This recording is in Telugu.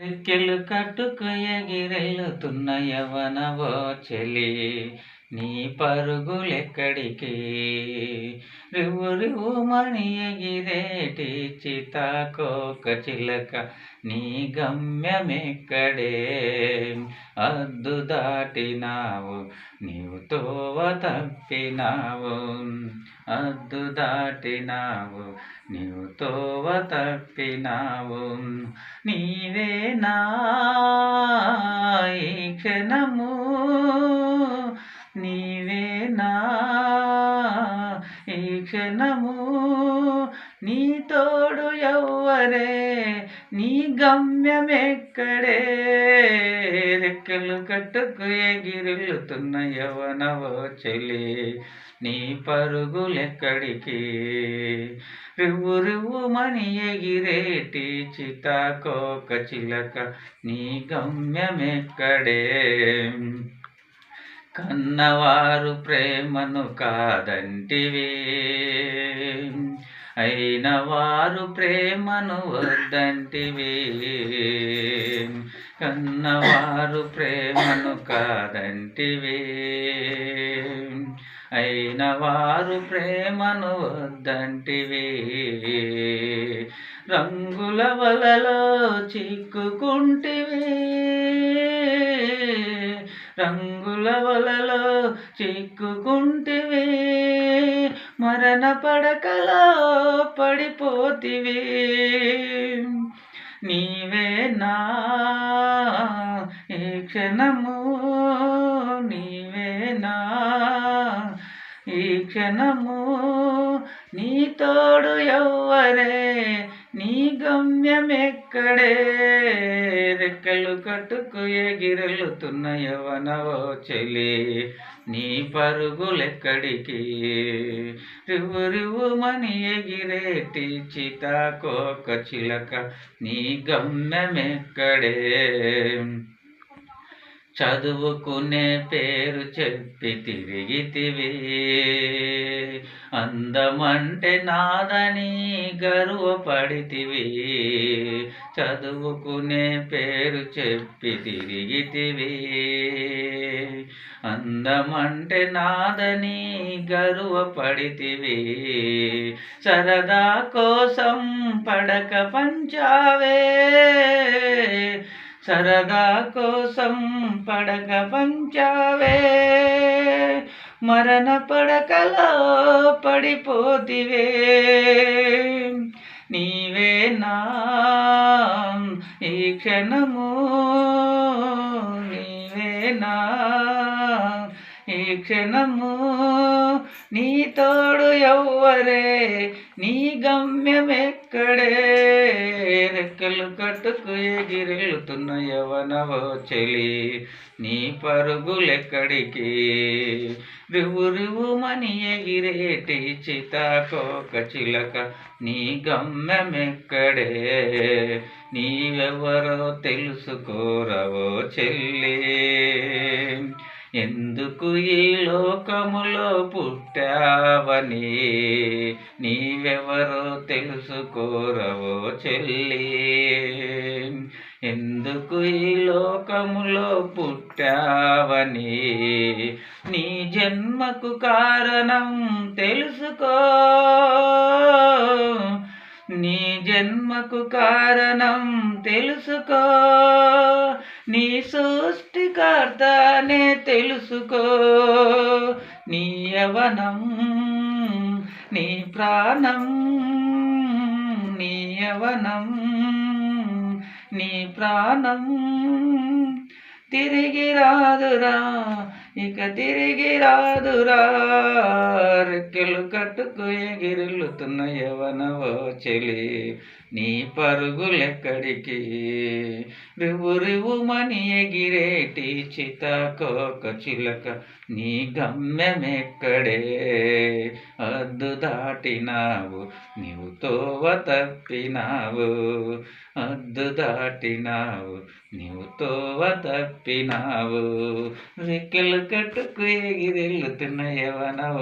రెక్కెలు కట్టుకు ఎగిరెళ్తున్న యవనవో చెలి నీ పరుగులెక్కడికి? రివు రివు మణి ఎగిరేటి చితాకోక చిలక నీ గమ్యమెక్కడే? అద్దు దాటినావు నీవు తోవ తప్పినావు. అద్దు దాటినావు నీవు తోవ తప్పినావు. నీవేనా ఈ క్షణము. నీవేనా? ఈ క్షణము నీ తోడు ఎవ్వరే? నీ గమ్యమెక్కడే? రెక్కలు కట్టుకు ఎగిరిల్లుతున్న యవనవో చెలి నీ పరుగులెక్కడికి? రివ్వు రివ్వుమని ఎగిరేటి చితాకోక చిలక నీ గమ్యమెక్కడే? కన్నవారు ప్రేమను కాదంటివి. అయిన వారు ప్రేమను వద్దంటివి. కన్నవారు ప్రేమను కాదంటివి. అయిన వారు ప్రేమను వద్దంటివి. రంగుల వలలో చిక్కుకుంటివే. రంగుల వలలో చిక్కుకుంటివి మరణ పడకలో నీవే నా ఈక్షణము క్షణము నీవేనా ఈ క్షణము నీ తోడు ఎవ్వరే నీ గమ్యమెక్కడే రెక్కలు కట్టుకు ఎగిరెలుతున్న యవనవో చెలి. నీ పరుగులెక్కడికి? రివు రివుమని ఎగిరేటి చితాకోక చిలక. నీ గమ్యమెక్కడే? చదువుకునే పేరు చెప్పి తిరిగితివి అందమంటే నాదని గర్వపడితివి. చదువుకునే పేరు చెప్పి తిరిగితివి అందమంటే నాదని గర్వపడితివి. సరదా కోసం పడక పంచావే. సరదా కోసం పడక పంచావే మరణ పడకలో పడిపోతివే. నీవేనా ఈ క్షణము నీవేనా ఈ క్షణము నీ తోడు ఎవ్వరే నీ గమ్యమెక్కడే. రెక్కలు కట్టుకు ఎగిరెళ్తున్న యవనవో చెలి నీ పరుగులెక్కడికి? రివు రివుమని మని ఎగిరేటి చితాకోక చిలక నీ గమ్యమెక్కడే? నీవెవరో తెలుసుకోరవో చెల్లి. ఎందుకు ఈ లోకములో పుట్టావని నీవెవరో తెలుసుకోరవో చెల్లి. ఎందుకు ఈ లోకములో పుట్టావని నీ జన్మకు కారణం తెలుసుకో. నీ జన్మకు కారణం తెలుసుకో. నీ సృష్టికర్తనే తెలుసుకో. నీ యవనం నీ ప్రాణం నీ యవనం నీ ప్రాణం. తిరిగి రాదురా ఇక తిరిగి రాదురా రెక్కలు కట్టుకు ఎగిరిల్లుతున్న యవనవో చెలి నీ పరుగులెక్కడికి? రివు రివుమని ఎగిరేటి చితాకోక చిలక నీ గమ్యమెక్కడే? అద్దు దాటినావు నీవు తోవ తప్పినావు అద్దు దాటినావు నీవు తోవ తప్పినావు రెక్కలు కట్టుకు ఎగిరెళ్ళుతున్న యవనవ